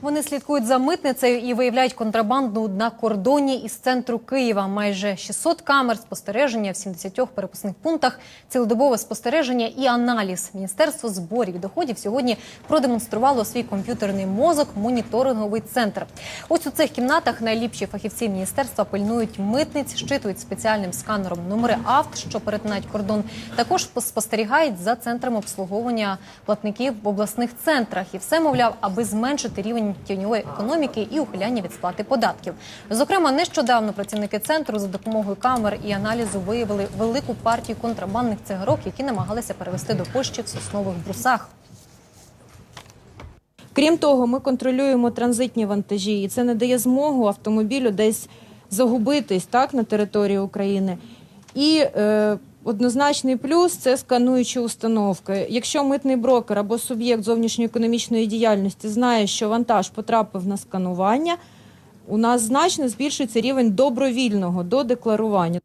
Вони слідкують за митницею і виявляють контрабанду на кордоні із центру Києва. Майже 600 камер спостереження в 70 перепускних пунктах, цілодобове спостереження і аналіз. Міністерство зборів і доходів сьогодні продемонструвало свій комп'ютерний мозок, моніторинговий центр. Ось у цих кімнатах найліпші фахівці міністерства пильнують митниць, щитують спеціальним сканером номери авт, що перетинають кордон. Також спостерігають за центром обслуговування платників в обласних центрах. І все мовляв, аби зменшити рівень тіньової економіки і ухиляння від сплати податків. Зокрема, нещодавно працівники центру за допомогою камер і аналізу виявили велику партію контрабандних цигарок, які намагалися перевести до Польщі в соснових брусах. Крім того, ми контролюємо транзитні вантажі, і це не дає змогу автомобілю десь загубитись так на території України. І е, однозначний плюс це скануючі установки. Якщо митний брокер або суб'єкт зовнішньоекономічної діяльності знає, що вантаж потрапив на сканування, у нас значно збільшується рівень добровільного до декларування.